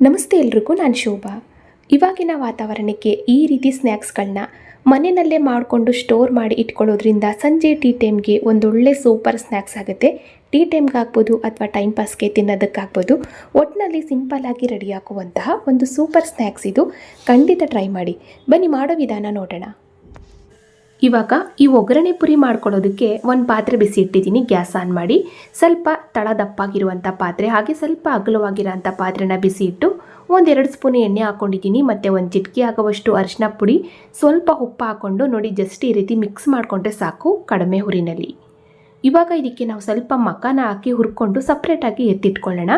ನಮಸ್ತೆ ಎಲ್ರಿಗೂ, ನಾನು ಶೋಭಾ. ಇವಾಗಿನ ವಾತಾವರಣಕ್ಕೆ ಈ ರೀತಿ ಸ್ನ್ಯಾಕ್ಸ್ಗಳನ್ನ ಮನೆಯಲ್ಲೇ ಮಾಡಿಕೊಂಡು ಸ್ಟೋರ್ ಮಾಡಿ ಇಟ್ಕೊಳ್ಳೋದ್ರಿಂದ ಸಂಜೆ ಟೀ ಟೈಮ್ಗೆ ಒಂದೊಳ್ಳೆ ಸೂಪರ್ ಸ್ನ್ಯಾಕ್ಸ್ ಆಗುತ್ತೆ. ಟೀ ಟೈಮ್ಗೆ ಆಗ್ಬೋದು ಅಥವಾ ಟೈಮ್ ಪಾಸ್ಗೆ ತಿನ್ನೋದಕ್ಕಾಗ್ಬೋದು ಒಟ್ಟಿನಲ್ಲಿ ಸಿಂಪಲ್ಲಾಗಿ ರೆಡಿ ಆಗುವಂತಹ ಒಂದು ಸೂಪರ್ ಸ್ನ್ಯಾಕ್ಸ್ ಇದು. ಖಂಡಿತ ಟ್ರೈ ಮಾಡಿ. ಬನ್ನಿ ಮಾಡೋ ವಿಧಾನ ನೋಡೋಣ. ಇವಾಗ ಈ ಒಗ್ಗರಣೆ ಪುರಿ ಮಾಡ್ಕೊಳ್ಳೋದಕ್ಕೆ ಒಂದು ಪಾತ್ರೆ ಬಿಸಿ ಇಟ್ಟಿದ್ದೀನಿ, ಗ್ಯಾಸ್ ಆನ್ ಮಾಡಿ. ಸ್ವಲ್ಪ ತಳ ದಪ್ಪಾಗಿರುವಂಥ ಪಾತ್ರೆ, ಹಾಗೆ ಸ್ವಲ್ಪ ಅಗಲವಾಗಿರೋಂಥ ಪಾತ್ರೆನ ಬಿಸಿ ಇಟ್ಟು ಒಂದೆರಡು ಸ್ಪೂನ್ ಎಣ್ಣೆ ಹಾಕ್ಕೊಂಡಿದ್ದೀನಿ ಮತ್ತು ಒಂದು ಚಿಟಕಿ ಆಗುವಷ್ಟು ಅರಿಶಿನ ಪುಡಿ, ಸ್ವಲ್ಪ ಉಪ್ಪು ಹಾಕ್ಕೊಂಡು ನೋಡಿ ಜಸ್ಟ್ ಈ ರೀತಿ ಮಿಕ್ಸ್ ಮಾಡಿಕೊಂಡ್ರೆ ಸಾಕು ಕಡಿಮೆ ಹುರಿನಲ್ಲಿ. ಇವಾಗ ಇದಕ್ಕೆ ನಾವು ಸ್ವಲ್ಪ ಮಕಾನ ಹಾಕಿ ಹುರ್ಕೊಂಡು ಸಪ್ರೇಟಾಗಿ ಎತ್ತಿಟ್ಕೊಳ್ಳೋಣ.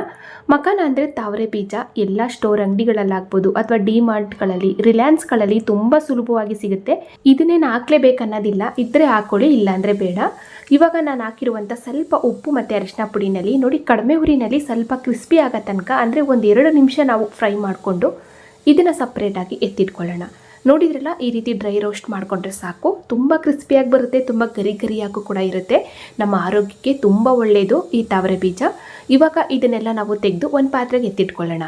ಮಕಾನ ಅಂದರೆ ತಾವರೆ ಬೀಜ, ಎಲ್ಲ ಸ್ಟೋರ್ ಅಂಗಡಿಗಳಲ್ಲಾಗ್ಬೋದು ಅಥವಾ ಡಿ ಮಾರ್ಟ್ಗಳಲ್ಲಿ ರಿಲಯನ್ಸ್ಗಳಲ್ಲಿ ತುಂಬ ಸುಲಭವಾಗಿ ಸಿಗುತ್ತೆ. ಇದನ್ನೇನು ಹಾಕ್ಲೇಬೇಕನ್ನೋದಿಲ್ಲ ಇದ್ದರೆ ಹಾಕ್ಕೊಳ್ಳಿ ಇಲ್ಲಾಂದರೆ ಬೇಡ. ಇವಾಗ ನಾನು ಹಾಕಿರುವಂಥ ಸ್ವಲ್ಪ ಉಪ್ಪು ಮತ್ತು ಅರಿಶಿನ ಪುಡಿನಲ್ಲಿ, ನೋಡಿ ಕಡಿಮೆ ಹುರಿನಲ್ಲಿ ಸ್ವಲ್ಪ ಕ್ರಿಸ್ಪಿ ಆಗೋ ತನಕ ಅಂದರೆ ಒಂದು ಎರಡು ನಿಮಿಷ ನಾವು ಫ್ರೈ ಮಾಡಿಕೊಂಡು ಇದನ್ನು ಸಪ್ರೇಟಾಗಿ ಎತ್ತಿಟ್ಕೊಳ್ಳೋಣ. ನೋಡಿದ್ರಲ್ಲ, ಈ ರೀತಿ ಡ್ರೈ ರೋಸ್ಟ್ ಮಾಡಿಕೊಂಡ್ರೆ ಸಾಕು. ತುಂಬ ಕ್ರಿಸ್ಪಿಯಾಗಿ ಬರುತ್ತೆ, ತುಂಬ ಗರಿ ಗರಿಯಾಗೂ ಕೂಡ ಇರುತ್ತೆ. ನಮ್ಮ ಆರೋಗ್ಯಕ್ಕೆ ತುಂಬ ಒಳ್ಳೆಯದು ಈ ತಾವರೆ ಬೀಜ. ಇವಾಗ ಇದನ್ನೆಲ್ಲ ನಾವು ತೆಗೆದು ಒಂದು ಪಾತ್ರೆಗೆ ಎತ್ತಿಟ್ಕೊಳ್ಳೋಣ.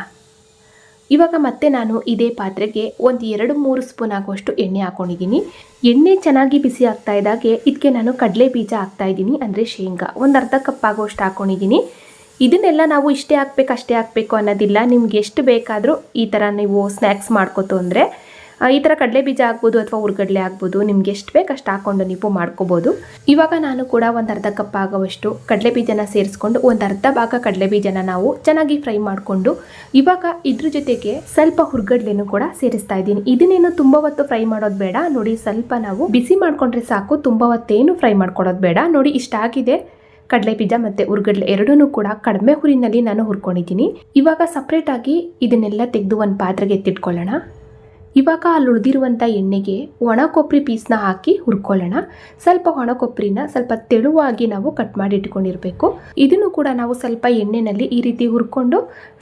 ಇವಾಗ ಮತ್ತೆ ನಾನು ಇದೇ ಪಾತ್ರೆಗೆ ಒಂದು ಎರಡು ಮೂರು ಸ್ಪೂನ್ ಆಗುವಷ್ಟು ಎಣ್ಣೆ ಹಾಕೊಂಡಿದ್ದೀನಿ. ಎಣ್ಣೆ ಚೆನ್ನಾಗಿ ಬಿಸಿ ಆಗ್ತಾ ಇದ್ದಾಗೆ ಇದಕ್ಕೆ ನಾನು ಕಡಲೆ ಬೀಜ ಹಾಕ್ತಾ ಇದ್ದೀನಿ, ಅಂದರೆ ಶೇಂಗಾ. ಒಂದು ಅರ್ಧ ಕಪ್ ಆಗುವಷ್ಟು ಹಾಕೊಂಡಿದ್ದೀನಿ. ಇದನ್ನೆಲ್ಲ ನಾವು ಇಷ್ಟೇ ಹಾಕ್ಬೇಕು ಅಷ್ಟೇ ಹಾಕಬೇಕು ಅನ್ನೋದಿಲ್ಲ. ನಿಮ್ಗೆ ಎಷ್ಟು ಬೇಕಾದರೂ ಈ ಥರ ನೀವು ಸ್ನ್ಯಾಕ್ಸ್ ಮಾಡ್ಕೋತು ಅಂದರೆ ಈ ಥರ ಕಡಲೆ ಬೀಜ ಆಗ್ಬೋದು ಅಥವಾ ಹುರ್ಗಡ್ಲೆ ಆಗ್ಬೋದು, ನಿಮ್ಗೆ ಎಷ್ಟು ಬೇಕು ಅಷ್ಟು ಹಾಕ್ಕೊಂಡು ನೀವು ಮಾಡ್ಕೋಬೋದು. ಇವಾಗ ನಾನು ಕೂಡ ಒಂದು ಅರ್ಧ ಕಪ್ ಆಗುವಷ್ಟು ಕಡಲೆ ಬೀಜನ ಸೇರಿಸ್ಕೊಂಡು ಒಂದು ಅರ್ಧ ಭಾಗ ಕಡಲೆ ಬೀಜನ ನಾವು ಚೆನ್ನಾಗಿ ಫ್ರೈ ಮಾಡಿಕೊಂಡು, ಇವಾಗ ಇದ್ರ ಜೊತೆಗೆ ಸ್ವಲ್ಪ ಹುರ್ಗಡ್ಲೆನೂ ಕೂಡ ಸೇರಿಸ್ತಾ ಇದ್ದೀನಿ. ಇದನ್ನೇನು ತುಂಬ ಹೊತ್ತು ಫ್ರೈ ಮಾಡೋದು ಬೇಡ, ನೋಡಿ ಸ್ವಲ್ಪ ನಾವು ಬಿಸಿ ಮಾಡ್ಕೊಂಡ್ರೆ ಸಾಕು, ತುಂಬ ಹೊತ್ತೇನು ಫ್ರೈ ಮಾಡ್ಕೊಡೋದು ಬೇಡ. ನೋಡಿ ಇಷ್ಟ ಆಗಿದೆ ಕಡಲೆ ಬೀಜ ಮತ್ತು ಉರ್ಗಡ್ಲೆ ಎರಡೂ ಕೂಡ ಕಡಿಮೆ ಹುರಿನಲ್ಲಿ ನಾನು ಹುರ್ಕೊಂಡಿದ್ದೀನಿ. ಇವಾಗ ಸಪ್ರೇಟಾಗಿ ಇದನ್ನೆಲ್ಲ ತೆಗೆದು ಒಂದು ಪಾತ್ರೆಗೆ ಎತ್ತಿಟ್ಕೊಳ್ಳೋಣ. ಇವಾಗ ಅಲ್ಲಿ ಉಳಿದಿರುವಂಥ ಎಣ್ಣೆಗೆ ಒಣ ಕೊಬ್ಬರಿ ಪೀಸ್ನ ಹಾಕಿ ಹುರ್ಕೊಳ್ಳೋಣ. ಸ್ವಲ್ಪ ಒಣ ಕೊಬ್ಬರಿನ ಸ್ವಲ್ಪ ತೆಳುವಾಗಿ ನಾವು ಕಟ್ ಮಾಡಿ ಇಟ್ಕೊಂಡಿರಬೇಕು. ಇದನ್ನು ಕೂಡ ನಾವು ಸ್ವಲ್ಪ ಎಣ್ಣೆನಲ್ಲಿ ಈ ರೀತಿ ಹುರ್ಕೊಂಡು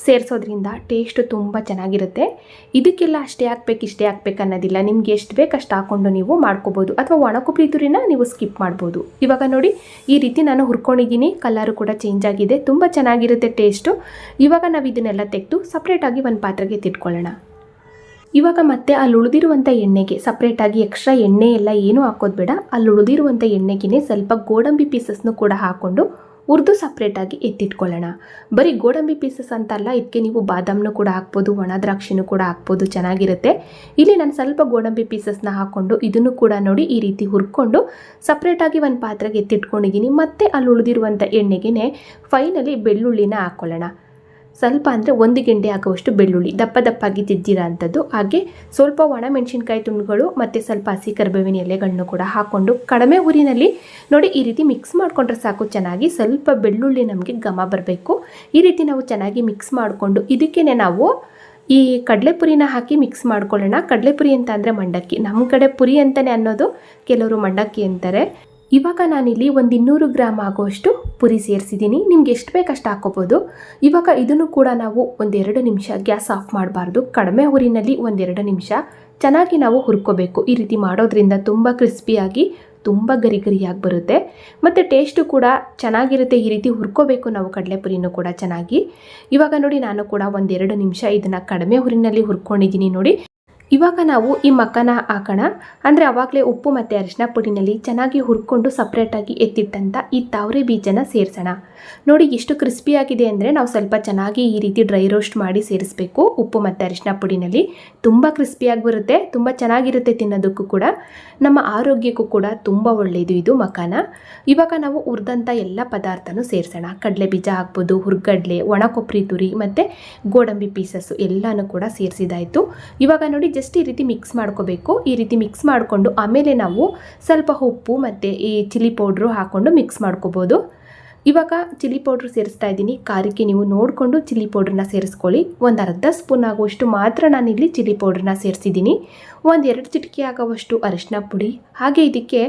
ಸೇರಿಸೋದ್ರಿಂದ ಟೇಸ್ಟ್ ತುಂಬ ಚೆನ್ನಾಗಿರುತ್ತೆ. ಇದಕ್ಕೆಲ್ಲ ಅಷ್ಟೇ ಹಾಕ್ಬೇಕು, ಇಷ್ಟೇ ಹಾಕ್ಬೇಕು ಅನ್ನೋದಿಲ್ಲ. ನಿಮ್ಗೆ ಎಷ್ಟು ಬೇಕು ಅಷ್ಟು ಹಾಕ್ಕೊಂಡು ನೀವು ಮಾಡ್ಕೋಬೋದು. ಅಥವಾ ಒಣ ಕೊಬ್ಬರಿ ತುರಿನ ನೀವು ಸ್ಕಿಪ್ ಮಾಡ್ಬೋದು. ಇವಾಗ ನೋಡಿ, ಈ ರೀತಿ ನಾನು ಹುರ್ಕೊಂಡಿದ್ದೀನಿ. ಕಲರು ಕೂಡ ಚೇಂಜ್ ಆಗಿದೆ. ತುಂಬ ಚೆನ್ನಾಗಿರುತ್ತೆ ಟೇಸ್ಟು ಇವಾಗ ನಾವು ಇದನ್ನೆಲ್ಲ ತೆಗೆದು ಸಪ್ರೇಟಾಗಿ ಒಂದು ಪಾತ್ರೆಗೆ ಎತ್ತಿಟ್ಕೊಳ್ಳೋಣ ಇವಾಗ ಮತ್ತೆ ಅಲ್ಲಿ ಉಳಿದಿರುವಂಥ ಎಣ್ಣೆಗೆ ಸಪ್ರೇಟಾಗಿ ಎಕ್ಸ್ಟ್ರಾ ಎಣ್ಣೆ ಎಲ್ಲ ಏನೂ ಹಾಕೋದು ಬೇಡ. ಅಲ್ಲಿ ಉಳಿದಿರುವಂಥ ಎಣ್ಣೆಗೆ ಸ್ವಲ್ಪ ಗೋಡಂಬಿ ಪೀಸಸ್ನು ಕೂಡ ಹಾಕ್ಕೊಂಡು ಹುರಿದು ಸಪ್ರೇಟಾಗಿ ಎತ್ತಿಟ್ಕೊಳ್ಳೋಣ. ಬರೀ ಗೋಡಂಬಿ ಪೀಸಸ್ ಅಂತಲ್ಲ ಇದಕ್ಕೆ ನೀವು ಬಾದಾಮನ್ನು ಕೂಡ ಹಾಕ್ಬೋದು, ಒಣ ದ್ರಾಕ್ಷಿನೂ ಕೂಡ ಹಾಕ್ಬೋದು, ಚೆನ್ನಾಗಿರುತ್ತೆ. ಇಲ್ಲಿ ನಾನು ಸ್ವಲ್ಪ ಗೋಡಂಬಿ ಪೀಸಸ್ನ ಹಾಕ್ಕೊಂಡು ಇದನ್ನು ಕೂಡ ನೋಡಿ ಈ ರೀತಿ ಹುರ್ಕೊಂಡು ಸಪ್ರೇಟಾಗಿ ಒಂದು ಪಾತ್ರೆಗೆ ಎತ್ತಿಟ್ಕೊಂಡಿದ್ದೀನಿ ಮತ್ತೆ ಅಲ್ಲಿ ಉಳಿದಿರುವಂಥ ಎಣ್ಣೆಗೇ ಫೈನಲಿ ಬೆಳ್ಳುಳ್ಳಿನ ಹಾಕ್ಕೊಳ್ಳೋಣ ಸ್ವಲ್ಪ ಅಂದರೆ ಒಂದು ಗೆಂಡೆ ಆಗುವಷ್ಟು ಬೆಳ್ಳುಳ್ಳಿ. ದಪ್ಪ ದಪ್ಪಾಗಿ ತಿದ್ದಿರೋ ಅಂಥದ್ದು. ಹಾಗೆ ಸ್ವಲ್ಪ ಒಣ ಮೆಣಸಿನ್ಕಾಯಿ ತುಂಡುಗಳು ಮತ್ತು ಸ್ವಲ್ಪ ಹಸಿ ಕರ್ಬೇವಿನ ಎಲೆಗಳನ್ನು ಕೂಡ ಹಾಕ್ಕೊಂಡು ಕಡಿಮೆ ಊರಿನಲ್ಲಿ ನೋಡಿ ಈ ರೀತಿ ಮಿಕ್ಸ್ ಮಾಡಿಕೊಂಡ್ರೆ ಸಾಕು. ಚೆನ್ನಾಗಿ ಸ್ವಲ್ಪ ಬೆಳ್ಳುಳ್ಳಿ ನಮಗೆ ಘಮ ಬರಬೇಕು. ಈ ರೀತಿ ನಾವು ಚೆನ್ನಾಗಿ ಮಿಕ್ಸ್ ಮಾಡಿಕೊಂಡು ಇದಕ್ಕೇ ನಾವು ಈ ಕಡಲೆಪುರಿನ ಹಾಕಿ ಮಿಕ್ಸ್ ಮಾಡ್ಕೊಳ್ಳೋಣ. ಕಡಲೆಪುರಿ ಅಂತ ಅಂದರೆ ಮಂಡಕ್ಕಿ. ನಮ್ಮ ಕಡೆ ಪುರಿ ಅಂತಲೇ ಅನ್ನೋದು ಕೆಲವರು ಮಂಡಕ್ಕಿ ಅಂತಾರೆ. ಇವಾಗ ನಾನಿಲ್ಲಿ ಒಂದು ಇನ್ನೂರು ಗ್ರಾಮ್ ಆಗೋಷ್ಟು ಪುರಿ ಸೇರಿಸಿದ್ದೀನಿ. ನಿಮ್ಗೆ ಎಷ್ಟು ಬೇಕಷ್ಟು ಹಾಕೋಬೋದು. ಇವಾಗ ಇದನ್ನು ಕೂಡ ನಾವು ಒಂದೆರಡು ನಿಮಿಷ ಗ್ಯಾಸ್ ಆಫ್ ಮಾಡಬಾರ್ದು. ಕಡಿಮೆ ಊರಿನಲ್ಲಿ ಒಂದೆರಡು ನಿಮಿಷ. ಚೆನ್ನಾಗಿ ನಾವು ಹುರ್ಕೋಬೇಕು. ಈ ರೀತಿ ಮಾಡೋದ್ರಿಂದ ತುಂಬ ಕ್ರಿಸ್ಪಿಯಾಗಿ, ತುಂಬ ಗರಿ ಗರಿಯಾಗಿ ಬರುತ್ತೆ. ಮತ್ತು ಟೇಸ್ಟು ಕೂಡ ಚೆನ್ನಾಗಿರುತ್ತೆ. ಈ ರೀತಿ ಹುರ್ಕೋಬೇಕು ನಾವು ಕಡಲೆಪುರಿನೂ ಕೂಡ ಚೆನ್ನಾಗಿ. ಇವಾಗ ನೋಡಿ ನಾನು ಕೂಡ ಒಂದೆರಡು ನಿಮಿಷ ಇದನ್ನು ಕಡಿಮೆ ಹುರಿನಲ್ಲಿ ಹುರ್ಕೊಂಡಿದ್ದೀನಿ ನೋಡಿ. ಇವಾಗ ನಾವು ಈ ಮಕ್ಕನ ಹಾಕೋಣ. ಅಂದರೆ ಅವಾಗಲೇ ಉಪ್ಪು ಮತ್ತು ಅರಿಶಿನ ಪುಡಿನಲ್ಲಿ ಚೆನ್ನಾಗಿ ಹುರ್ಕೊಂಡು ಸಪ್ರೇಟಾಗಿ ಎತ್ತಿಟ್ಟಂಥ ಈ ತಾವರೆ ಬೀಜನ ಸೇರಿಸೋಣ. ನೋಡಿ ಎಷ್ಟು ಕ್ರಿಸ್ಪಿಯಾಗಿದೆ ಅಂದರೆ ನಾವು ಸ್ವಲ್ಪ ಚೆನ್ನಾಗಿ ಈ ರೀತಿ ಡ್ರೈ ರೋಸ್ಟ್ ಮಾಡಿ ಸೇರಿಸಬೇಕು ಉಪ್ಪು ಮತ್ತು ಅರಿಶಿನ ಪುಡಿನಲ್ಲಿ. ತುಂಬ ಕ್ರಿಸ್ಪಿಯಾಗಿ ಬರುತ್ತೆ ತುಂಬ ಚೆನ್ನಾಗಿರುತ್ತೆ ತಿನ್ನೋದಕ್ಕೂ ಕೂಡ. ನಮ್ಮ ಆರೋಗ್ಯಕ್ಕೂ ಕೂಡ ತುಂಬ ಒಳ್ಳೆಯದು ಇದು ಮಕಾನ ಇವಾಗ ನಾವು ಹುರಿದಂಥ ಎಲ್ಲ ಪದಾರ್ಥನೂ ಸೇರಿಸೋಣ. ಕಡಲೆ ಬೀಜ ಹಾಕ್ಬೋದು, ಹುರ್ಗಡ್ಲೆ, ಒಣ ಕೊಬ್ಬರಿ ತುರಿ ಮತ್ತು ಗೋಡಂಬಿ ಪೀಸಸ್ಸು ಎಲ್ಲನೂ ಕೂಡ ಸೇರಿಸಿದಾಯಿತು ಇವಾಗ ನೋಡಿ ಜಸ್ಟ್ ಈ ರೀತಿ ಮಿಕ್ಸ್ ಮಾಡ್ಕೋಬೇಕು. ಈ ರೀತಿ ಮಿಕ್ಸ್ ಮಾಡಿಕೊಂಡು ಆಮೇಲೆ ನಾವು ಸ್ವಲ್ಪ ಉಪ್ಪು ಮತ್ತು ಈ ಚಿಲ್ಲಿ ಪೌಡ್ರು ಹಾಕ್ಕೊಂಡು ಮಿಕ್ಸ್ ಮಾಡ್ಕೋಬೋದು. ಇವಾಗ ಚಿಲ್ಲಿ ಪೌಡ್ರ್ ಸೇರಿಸ್ತಾ ಇದ್ದೀನಿ. ಖಾರಕ್ಕೆ ನೀವು ನೋಡಿಕೊಂಡು ಚಿಲ್ಲಿ ಪೌಡ್ರನ್ನ ಸೇರಿಸ್ಕೊಳ್ಳಿ. ಒಂದು ಅರ್ಧ ಸ್ಪೂನ್ ಆಗುವಷ್ಟು ಮಾತ್ರ ನಾನಿಲ್ಲಿ ಚಿಲ್ಲಿ ಪೌಡ್ರನ್ನ ಸೇರಿಸಿದ್ದೀನಿ. ಒಂದು ಎರಡು ಚಿಟಿಕೆ ಆಗುವಷ್ಟು ಅರಿಶಿನ ಪುಡಿ. ಹಾಗೆ ಇದಕ್ಕೆ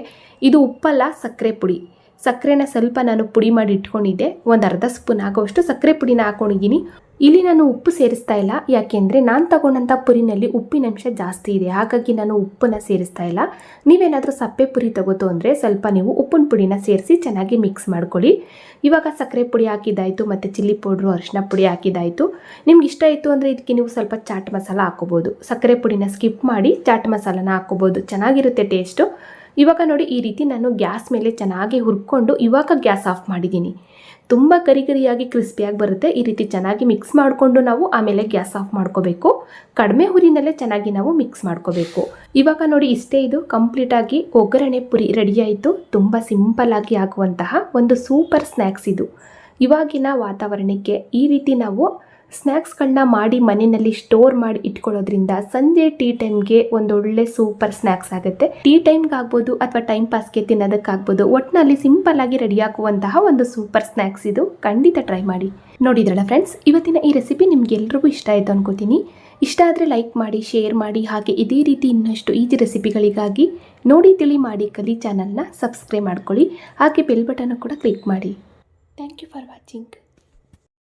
ಇದು ಉಪ್ಪಲ್ಲ, ಸಕ್ಕರೆ ಪುಡಿ. ಸಕ್ಕರೆನ ಸ್ವಲ್ಪ ನಾನು ಪುಡಿ ಮಾಡಿ ಇಟ್ಕೊಂಡಿದ್ದೆ. ಒಂದು ಅರ್ಧ ಸ್ಪೂನ್ ಆಗೋವಷ್ಟು ಸಕ್ಕರೆ ಪುಡಿನ ಹಾಕೊಂಡಿದ್ದೀನಿ. ಇಲ್ಲಿ ನಾನು ಉಪ್ಪು ಸೇರಿಸ್ತಾ ಇಲ್ಲ. ಯಾಕೆಂದರೆ ನಾನು ತಗೊಂಡಂಥ ಪುರಿನಲ್ಲಿ ಉಪ್ಪಿನ ಅಂಶ ಜಾಸ್ತಿ ಇದೆ. ಹಾಗಾಗಿ ನಾನು ಉಪ್ಪನ್ನು ಸೇರಿಸ್ತಾ ಇಲ್ಲ. ನೀವೇನಾದರೂ ಸಪ್ಪೆ ಪುರಿ ತಗೋತು ಅಂದರೆ ಸ್ವಲ್ಪ ನೀವು ಉಪ್ಪಿನ ಪುಡಿನ ಸೇರಿಸಿ ಚೆನ್ನಾಗಿ ಮಿಕ್ಸ್ ಮಾಡ್ಕೊಳ್ಳಿ. ಇವಾಗ ಸಕ್ಕರೆ ಪುಡಿ ಹಾಕಿದ್ದಾಯಿತು ಮತ್ತು ಚಿಲ್ಲಿ ಪೌಡ್ರು, ಅರಿಶಿನ ಪುಡಿ ಹಾಕಿದ್ದಾಯಿತು. ನಿಮ್ಗೆ ಇಷ್ಟ ಆಯಿತು ಅಂದರೆ ಇದಕ್ಕೆ ನೀವು ಸ್ವಲ್ಪ ಚಾಟ್ ಮಸಾಲ ಹಾಕೋಬೋದು ಸಕ್ಕರೆ ಪುಡಿನ ಸ್ಕಿಪ್ ಮಾಡಿ ಚಾಟ್ ಮಸಾಲನ ಹಾಕೋಬೋದು ಚೆನ್ನಾಗಿರುತ್ತೆ ಟೇಸ್ಟು. ಇವಾಗ ನೋಡಿ ಈ ರೀತಿ ನಾನು ಗ್ಯಾಸ್ ಮೇಲೆ ಚೆನ್ನಾಗಿ ಹುರ್ಕೊಂಡು ಇವಾಗ ಗ್ಯಾಸ್ ಆಫ್ ಮಾಡಿದ್ದೀನಿ. ತುಂಬ ಕರಿ ಕರಿಯಾಗಿ ಕ್ರಿಸ್ಪಿಯಾಗಿ ಬರುತ್ತೆ. ಈ ರೀತಿ ಚೆನ್ನಾಗಿ ಮಿಕ್ಸ್ ಮಾಡಿಕೊಂಡು ನಾವು ಆಮೇಲೆ ಗ್ಯಾಸ್ ಆಫ್ ಮಾಡ್ಕೋಬೇಕು. ಕಡಿಮೆ ಹುರಿನಲ್ಲೇ ಚೆನ್ನಾಗಿ ನಾವು ಮಿಕ್ಸ್ ಮಾಡ್ಕೋಬೇಕು. ಇವಾಗ ನೋಡಿ ಇಷ್ಟೇ ಇದು ಕಂಪ್ಲೀಟಾಗಿ ಒಗ್ಗರಣೆ ಪುರಿ ರೆಡಿಯಾಯಿತು ತುಂಬ ಸಿಂಪಲ್ ಆಗಿ ಆಗುವಂತಹ ಒಂದು ಸೂಪರ್ ಸ್ನ್ಯಾಕ್ಸ್ ಇದು. ಇವಾಗಿನ ವಾತಾವರಣಕ್ಕೆ ಈ ರೀತಿ ನಾವು ಸ್ನ್ಯಾಕ್ಸ್ಗಳನ್ನ ಮಾಡಿ ಮನೆಯಲ್ಲಿ ಸ್ಟೋರ್ ಮಾಡಿ ಇಟ್ಕೊಳ್ಳೋದ್ರಿಂದ ಸಂಜೆ ಟೀ ಟೈಮ್ಗೆ ಒಂದೊಳ್ಳೆ ಸೂಪರ್ ಸ್ನ್ಯಾಕ್ಸ್ ಆಗುತ್ತೆ. ಟೀ ಟೈಮ್ಗೆ ಆಗ್ಬೋದು ಅಥವಾ ಟೈಮ್ ಪಾಸ್ಗೆ ತಿನ್ನೋದಕ್ಕಾಗ್ಬೋದು ಒಟ್ಟಿನಲ್ಲಿ ಸಿಂಪಲ್ ಆಗಿ ರೆಡಿ ಆಗುವಂತಹ ಒಂದು ಸೂಪರ್ ಸ್ನ್ಯಾಕ್ಸ್ ಇದು. ಖಂಡಿತ ಟ್ರೈ ಮಾಡಿ. ನೋಡಿದ್ರಲ್ಲ ಫ್ರೆಂಡ್ಸ್, ಇವತ್ತಿನ ಈ ರೆಸಿಪಿ ನಿಮ್ಗೆಲ್ರಿಗೂ ಇಷ್ಟ ಆಯಿತು ಅನ್ಕೋತೀನಿ. ಇಷ್ಟ ಆದರೆ ಲೈಕ್ ಮಾಡಿ, ಶೇರ್ ಮಾಡಿ, ಹಾಗೆ ಇದೇ ರೀತಿ ಇನ್ನಷ್ಟು ಈಜಿ ರೆಸಿಪಿಗಳಿಗಾಗಿ ನೋಡಿ ತಿಳಿ ಮಾಡಿ ಕಲಿ ಚಾನಲ್ನ ಸಬ್ಸ್ಕ್ರೈಬ್ ಮಾಡ್ಕೊಳ್ಳಿ. ಹಾಗೆ ಬೆಲ್ ಬಟನ್ ಕೂಡ ಕ್ಲಿಕ್ ಮಾಡಿ. Thank you for watching.